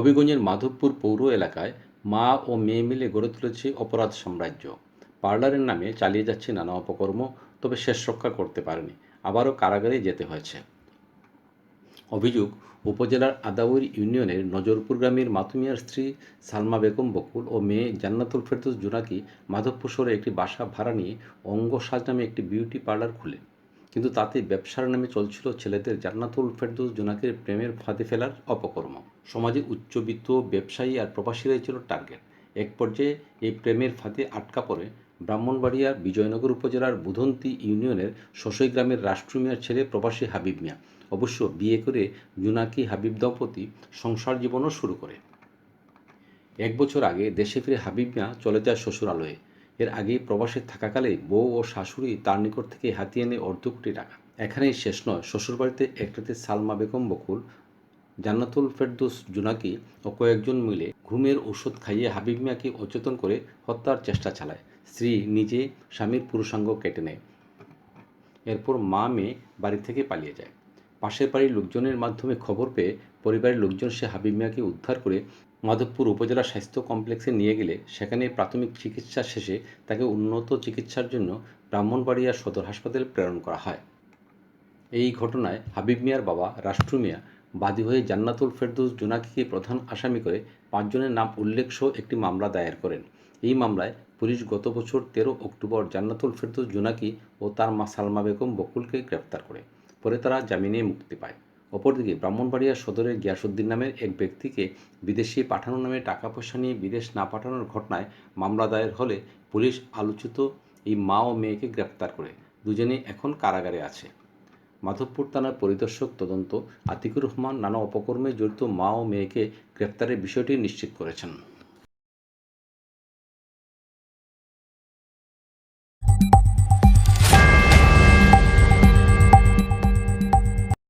হবিগঞ্জের মাধবপুর পৌর এলাকায় মা ও মেয়ে মিলে গড়ে তুলেছে অপরাধ সাম্রাজ্য। পার্লারের নামে চালিয়ে যাচ্ছে নানা অপকর্ম, তবে শেষ রক্ষা করতে পারেনি। আবারও কারাগারে যেতে হয়েছে। অভিযোগ, উপজেলার আদাউর ইউনিয়নের নজরপুর গ্রামের মাতুমিয়ার স্ত্রী সালমা বেগম বকুল ও মেয়ে জান্নাতুল ফেরদৌস জোনাকি মাধবপুর শহরে একটি বাসা ভাড়া নিয়ে অঙ্গ সাজ নামে একটি বিউটি পার্লার খুলে। কিন্তু তাতে ব্যবসার নামে চলছিল ছেলেদের জান্নাতুল ফেরদৌস জোনাকির প্রেমের ফাঁদে ফেলার অপকর্ম। সমাজে উচ্চবিত্ত ব্যবসায়ী আর প্রবাসীরাই ছিল টার্গেট। এক পর্যায়ে এই প্রেমের ফাঁদে আটকা পড়ে ব্রাহ্মণবাড়িয়ার বিজয়নগর উপজেলার বুধন্তি ইউনিয়নের শশই গ্রামের রাষ্ট্রমিয়ার ছেলে প্রবাসী হাবিব মিয়া। অবশ্য বিয়ে করে জুনাকি হাবিব দম্পতি সংসার জীবনও শুরু করে। এক বছর আগে দেশে ফিরে হাবিব মিয়া চলে যায় শ্বশুরালয়ে। এর আগে প্রবাসে থাকাকালে বউ ও শাশুড়ি তার নিকট থেকে হাতিয়ে এনে অর্ধ কোটি টাকা। এখানেই শেষ নয়, শ্বশুরবাড়িতে একটাতে সালমা বেগম বকুল, জান্নাতুল ফেরদৌস জুনাকি ও কয়েকজন মিলে ঘুমের ওষুধ খাইয়ে হাবিব মিয়াকে অচেতন করে হত্যার চেষ্টা চালায়। স্ত্রী নিজে স্বামীর পুরুষাঙ্গ কেটে নেয়। এরপর মা মেয়ে বাড়ি থেকে পালিয়ে যায়। পাশের বাড়ির লোকজনের মাধ্যমে খবর পেয়ে পরিবারের লোকজন সে হাবিব মিয়াকে উদ্ধার করে মাধবপুর উপজেলা স্বাস্থ্য কমপ্লেক্সে নিয়ে গেলে সেখানে প্রাথমিক চিকিৎসা শেষে তাকে উন্নত চিকিৎসার জন্য ব্রাহ্মণবাড়িয়া সদর হাসপাতালে প্রেরণ করা হয়। এই ঘটনায় হাবিব মিয়ার বাবা রাষ্ট্র মিয়া বাদী হয়ে জান্নাতুল ফেরদৌস জোনাকিকে প্রধান আসামি করে পাঁচজনের নাম উল্লেখ সহ একটি মামলা দায়ের করেন। এই মামলায় পুলিশ গত বছর তেরো অক্টোবর জান্নাতুল ফেরদৌস জোনাকি ও তার মা সালমা বেগম বকুলকে গ্রেপ্তার করে। পরে তারা জামিনে মুক্তি পায়। অপরদিকে ব্রাহ্মণবাড়িয়া সদরের গিয়াসুদ্দিন নামের এক ব্যক্তিকে বিদেশে পাঠানো নামে টাকা পয়সা নিয়ে বিদেশ না পাঠানোর ঘটনায় মামলা দায়ের হলে পুলিশ আলোচিত এই মা ও মেয়েকে গ্রেপ্তার করে। দুজনেই এখন কারাগারে আছে। মাধবপুর থানার পরিদর্শক তদন্ত আতিকুর রহমান নানা অপকর্মে জড়িত মা ও মেয়েকে গ্রেপ্তারের বিষয়টি নিশ্চিত করেছেন।